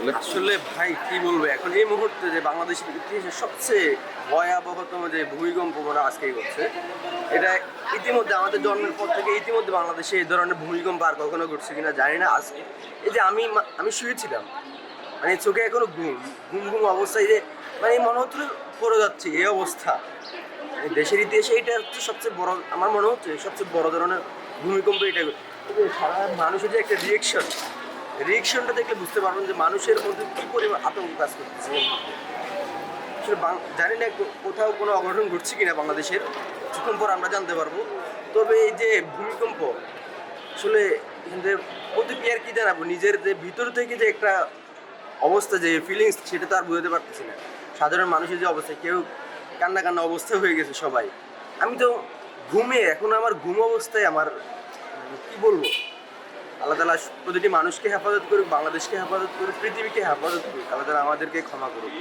আসলে আসলে ভাই, কি বলব? এখন এই মুহূর্তে যে বাংলাদেশের ইতিহাসে সবচেয়ে ভয়াবহতম যে ভূমিকম্প মনে আজকেই হচ্ছে, এটা ইতিমধ্যে আমাদের জন্মের পর থেকে ইতিমধ্যে বাংলাদেশে এই ধরনের ভূমিকম্প আর কখনো ঘটছে কিনা জানি না আজকে। এই যে আমি আমি শুয়েছিলাম মানে চোখে এখনও ঘুম ঘুম ঘুম অবস্থায় যে মানে মনে হচ্ছিল পড়ে যাচ্ছে এই অবস্থা। দেশের ইতিহাসে এটা হচ্ছে সবচেয়ে বড়, আমার মনে হচ্ছে সবচেয়ে বড় ধরনের ভূমিকম্প এটা। সারা মানুষের যে একটা রিয়েকশন রিয়েকশনটা দেখলে বুঝতে পারবেন যে মানুষের মধ্যে কী পরিমাণ আতঙ্ক কাজ করতেছে। আসলে জানি না কোথাও কোনো অঘটন ঘটছে কিনা বাংলাদেশের কিছুক্ষণ আমরা জানতে পারব। তবে এই যে ভূমিকম্প, আসলে প্রতিক্রিয়ার কি জানাব? নিজের যে ভিতর থেকে যে একটা অবস্থা, যে ফিলিংস সেটা তো আর বুঝতে পারতেছি না। সাধারণ মানুষের যে অবস্থা, কেউ কান্না কান্না অবস্থা হয়ে গেছে সবাই। আমি তো ঘুমে, এখন আমার ঘুম অবস্থায় আমার, কি বলব? আল্লাহ তালা প্রতিটি মানুষকে হেফাজত করুক, বাংলাদেশকে হেফাজত করুক, পৃথিবীকে হেফাজত করুক, আল্লাহ তালা আমাদেরকে ক্ষমা করুক।